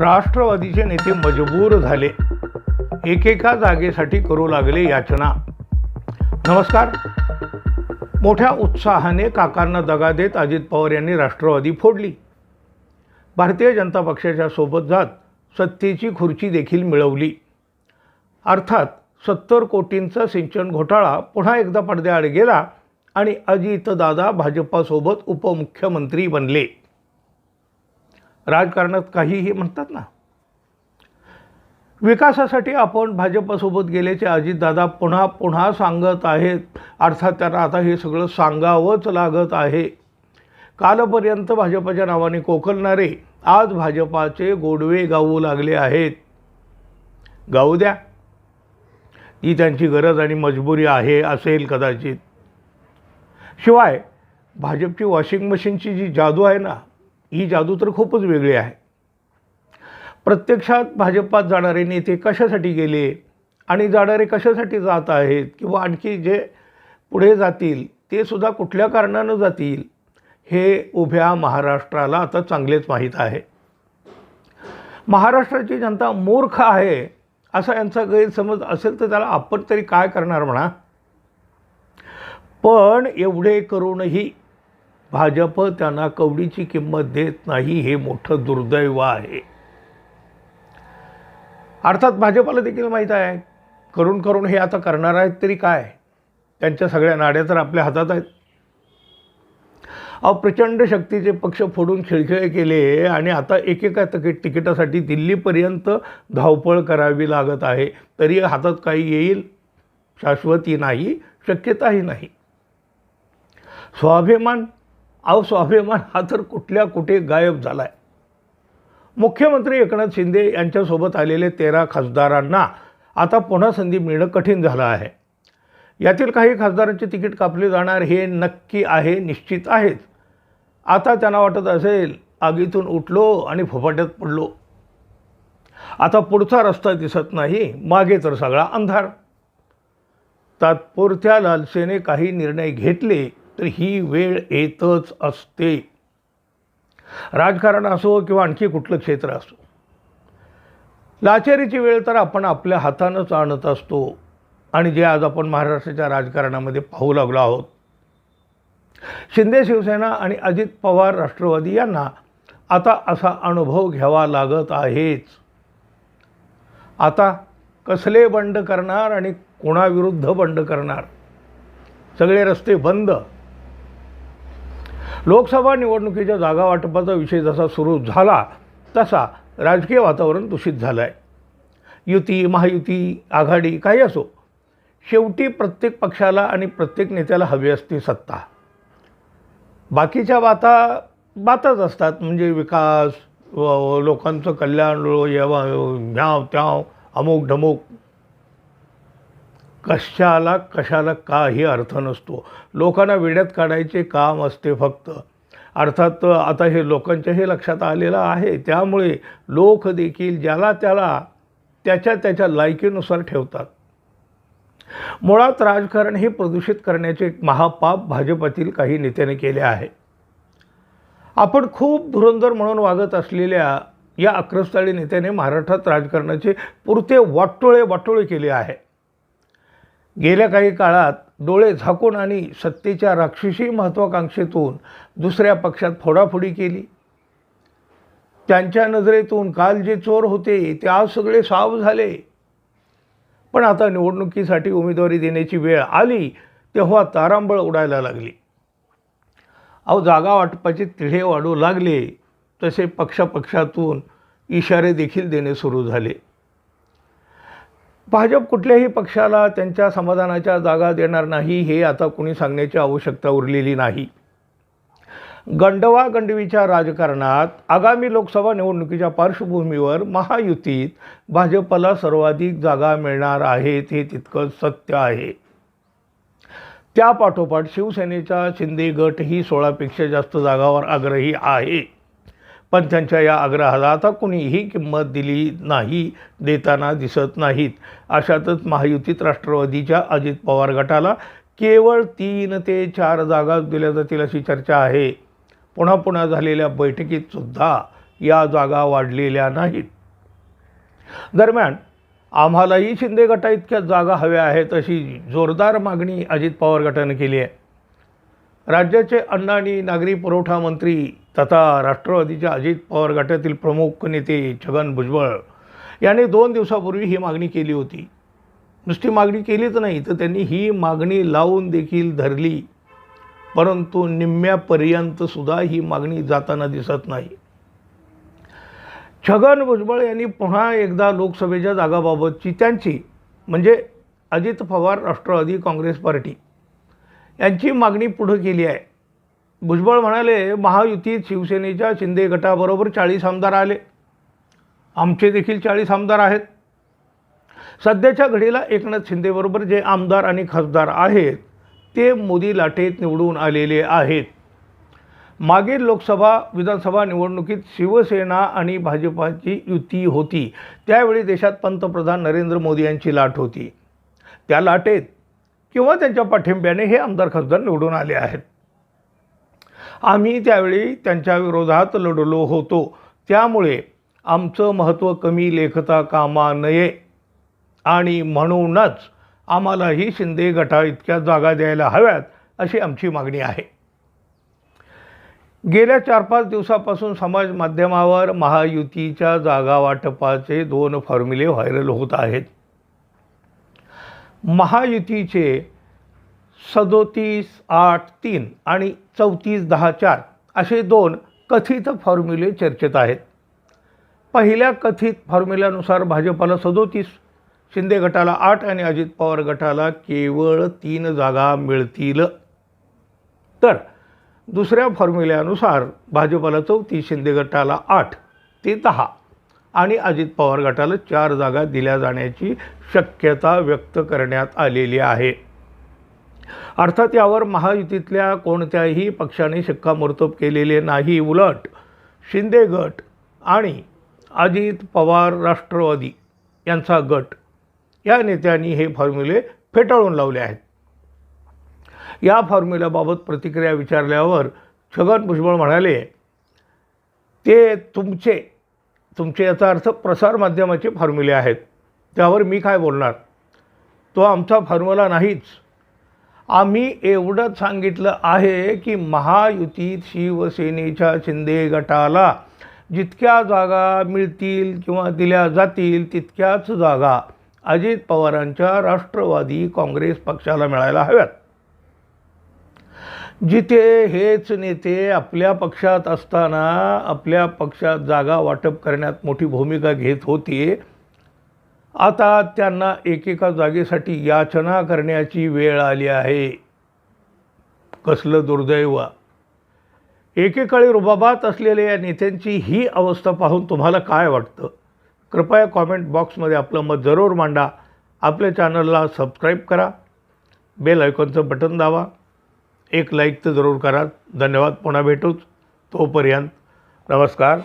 राष्ट्रवादीचे नेते मजबूर झाले. एकेका जागेसाठी करू लागले याचना. नमस्कार. मोठ्या उत्साहाने काकांना दगा देत अजित पवार यांनी राष्ट्रवादी फोडली. भारतीय जनता पक्षाच्या सोबत जात सत्तेची खुर्ची देखील मिळवली. अर्थात सत्तर कोटींचा सिंचन घोटाळा पुन्हा एकदा पडद्याआड गेला आणि अजितदादा भाजपासोबत उपमुख्यमंत्री बनले. राजकारणात काहीही म्हणतात ना. विकासासाठी आपण भाजपसोबत गेल्याचे अजितदादा पुन्हा पुन्हा सांगत आहेत. अर्थात त्यांना आता हे सगळं सांगावंच लागत आहे. कालपर्यंत भाजपच्या नावाने कोकलणारे आज भाजपाचे गोडवे गाऊ लागले आहेत. गाऊ द्या. ही त्यांची गरज आणि मजबुरी आहे असेल कदाचित. शिवाय भाजपची वॉशिंग मशीनची जी जादू आहे ना ही जादू तर खूपच वेगळी आहे. प्रत्यक्षात भाजपात जाणारे नेते कशासाठी गेले आणि जाणारे कशासाठी जात आहेत किंवा आणखी जे पुढे जातील ते सुद्धा कुठल्या कारणानं जातील हे उभ्या महाराष्ट्राला आता चांगलेच माहीत आहे. महाराष्ट्राची जनता मूर्ख आहे असा यांचा गैरसमज असेल तर त्याला आपण तरी काय करणार म्हणा? पण एवढे करूनही भाजप त्यांना कवडीची किंमत देत नाही हे मोठं दुर्दैव आहे. अर्थात भाजपाला देखील माहीत आहे. करून करून हे आता करणार आहेत तरी काय? त्यांच्या सगळ्या नाड्या तर आपल्या हातात आहेत. अहो प्रचंड शक्तीचे पक्ष फोडून खिळखिळे केले आणि आता एकेका तिकीट तिकिटासाठी दिल्लीपर्यंत धावपळ करावी लागत आहे. तरी हातात काही येईल? शाश्वती नाही शक्यताही नाही. स्वाभिमान अहो स्वाभिमान हा तर कुठल्या कुठे गायब झाला आहे मुख्यमंत्री एकनाथ शिंदे यांच्यासोबत आलेले तेरा खासदारांना आता पुन्हा संधी मिळणं कठीण झालं आहे. यातील काही खासदारांचे तिकीट कापले जाणार हे नक्की आहे निश्चित आहेच आता त्यांना वाटत असेल आगीतून उठलो आणि फोफाट्यात पडलो. आता पुढचा रस्ता दिसत नाही मागे तर सगळा अंधार. तात्पुरत्या लालसेने काही निर्णय घेतले तर ही वेळ येतच असते. राजकारण असो किंवा आणखी कुठलं क्षेत्र असो. लाचारीची वेळ तर आपण आपल्या हातानंच आणत असतो. आणि जे आज आपण महाराष्ट्राच्या राजकारणामध्ये पाहू लागलो आहोत. शिंदे शिवसेना आणि अजित पवार राष्ट्रवादी यांना आता असा अनुभव घ्यावा लागत आहेच. आता कसले बंड करणार आणि कोणाविरुद्ध बंड करणार? सगळे रस्ते बंद. लोकसभा निवडणुकीच्या जागा वाटपाचा विषय जसा सुरू झाला तसा राजकीय वातावरण दूषित झालं आहे युती महायुती आघाडी काही असो शेवटी प्रत्येक पक्षाला आणि प्रत्येक नेत्याला हवी असते सत्ता. बाकीच्या बाता बातच असतात म्हणजे विकास व- लोकांचं कल्याण याव ह्याव त्याव अमुक ढमुक कशाला कशाला काही अर्थ नसतो. लोकांना वेड्यात काढायचे काम असते फक्त. अर्थात आता हे लोकांच्याही लक्षात आलेलं आहे. त्यामुळे लोक देखील ज्याला त्याला त्याच्या त्याच्या लायकीनुसार ठेवतात. मुळात राजकारण हे प्रदूषित करण्याचे एक महापाप भाजपातील काही नेत्याने केले आहे. आपण खूप धुरंधर म्हणून वागत असलेल्या या अक्रस्ताळी नेत्याने महाराष्ट्रात राजकारणाचे पुरते वाटोळे वाटोळे केले आहे. गेल्या काही काळात डोळे झाकून आणि सत्तेच्या राक्षसी महत्त्वाकांक्षेतून दुसऱ्या पक्षात फोडाफोडी केली. त्यांच्या नजरेतून काल जे चोर होते ते आज सगळे साव झाले. पण आता निवडणुकीसाठी उमेदवारी देण्याची वेळ आली तेव्हा तारांबळ उडायला लागली. अहो जागा वाटपाचे तिढे वाढू लागले तसे पक्षापक्षातून इशारे देखील देणे सुरू झाले. भाजप कुठल्याही पक्षाला त्यांच्या समाधानाच्या जागा देणार नाही हे आता कुणी सांगण्याची आवश्यकता उरलेली नाही. गंडवा गंडवीच्या राजकारणात आगामी लोकसभा निवडणुकीच्या पार्श्वभूमीवर महायुतीत भाजपला सर्वाधिक जागा मिळणार आहेत हे तितकंच सत्य आहे. त्यापाठोपाठ शिवसेनेचा शिंदे गटही सोळापेक्षा जास्त जागावर आग्रही आहे. पण त्यांच्या या आग्रहाला आता कुणीही किंमत दिली नाही देताना दिसत नाहीत. अशातच महायुतीत राष्ट्रवादीच्या अजित पवार गटाला केवळ तीन ते चार जागा दिल्या जातील अशी चर्चा आहे. पुन्हा पुन्हा झालेल्या बैठकीत सुद्धा या जागा वाढलेल्या नाहीत. दरम्यान आम्हालाही शिंदे गटा इतक्या जागा हव्या आहेत अशी जोरदार मागणी अजित पवार गटानं केली आहे. राज्याचे अन्न आणि नागरी पुरवठा मंत्री तथा राष्ट्रवादीच्या अजित पवार गटातील प्रमुख नेते छगन भुजबळ यांनी दोन दिवसापूर्वी ही मागणी केली होती. नुसती मागणी केलीच नाही तर त्यांनी ही मागणी लावून देखील धरली. परंतु निम्म्यापर्यंतसुद्धा ही मागणी जाताना दिसत नाही. छगन भुजबळ यांनी पुन्हा एकदा लोकसभेच्या जागाबाबतची त्यांची म्हणजे अजित पवार राष्ट्रवादी काँग्रेस पार्टी यांची मागणी पुढं केली आहे. भुजबळ म्हणाले महायुतीत शिवसेनेच्या शिंदे गटाबरोबर चाळीस आमदार आले. आमचे देखील चाळीस आमदार आहेत. सध्याच्या घडीला एकनाथ शिंदेबरोबर जे आमदार आणि खासदार आहेत ते मोदी लाटेत निवडून आलेले आहेत. मागील लोकसभा विधानसभा निवडणुकीत शिवसेना आणि भाजपाची युती होती. त्यावेळी देशात पंतप्रधान नरेंद्र मोदी यांची लाट होती. त्या लाटेत किंवा त्यांच्या पाठिंब्याने हे आमदार खासदार निवडून आले आहेत. आम्ही त्यावेळी त्यांच्या विरोधात लढलो होतो. त्यामुळे आमचं महत्त्व कमी लेखता कामा नये. आणि म्हणूनच आम्हालाही शिंदे गटा इतक्या जागा द्यायला हव्यात अशी आमची मागणी आहे. गेल्या चार पाच दिवसापासून समाज माध्यमावर महायुतीच्या जागा वाटपाचे दोन फॉर्म्युले व्हायरल होत आहेत. महायुतीचे सदोतीस आठ तीन आणि चौतीस दहा चार असे दोन कथित फॉर्म्युले चर्चेत आहेत. पहिल्या कथित फॉर्म्युल्यानुसार भाजपाला सदोतीस शिंदे गटाला आठ आणि अजित पवार गटाला केवळ तीन जागा मिळतील. तर दुसऱ्या फॉर्म्युल्यानुसार भाजपाला चौतीस शिंदे गटाला आठ ते दहा आणि अजित पवार गटाला चार जागा दिल्या जाण्याची शक्यता व्यक्त करण्यात आलेली आहे. अर्थात यावर महायुतीतल्या कोणत्याही पक्षाने शिक्कामोर्तब केलेले नाही. उलट शिंदे गट आणि अजित पवार राष्ट्रवादी यांचा गट या नेत्यांनी हे फॉर्म्युले फेटाळून लावले आहेत. या फॉर्म्युल्याबाबत प्रतिक्रिया विचारल्यावर छगन भुजबळ म्हणाले ते तुमचे तुमचे याचा अर्थ प्रसारमाध्यमाचे फॉर्म्युले आहेत. त्यावर मी काय बोलणार? तो आमचा फॉर्म्युला नाहीच. आम्ही एवढंच सांगितलं आहे की महायुतीत शिवसेनेच्या शिंदे गटाला जितक्या जागा मिळतील किंवा दिल्या जातील तितक्याच जागा अजित पवारांच्या राष्ट्रवादी काँग्रेस पक्षाला मिळायला हव्यात. जिथे हेच नेते आपल्या पक्षात असताना आपल्या पक्षात जागा वाटप करण्यात मोठी भूमिका घेत होते आता त्यांना एकेका जागेसाठी याचना करण्याची वेळ आली आहे. कसलं दुर्दैव. एकेकाळी रुबाबात असलेल्या या नेत्यांची ही अवस्था पाहून तुम्हाला काय वाटतं? कृपया कॉमेंट बॉक्समध्ये आपलं मत जरूर मांडा. आपल्या चॅनलला सबस्क्राईब करा. बेल आयकॉनचं बटन दावा एक लाईक तर जरूर करा. धन्यवाद. पुन्हा भेटूच. तोपर्यंत नमस्कार.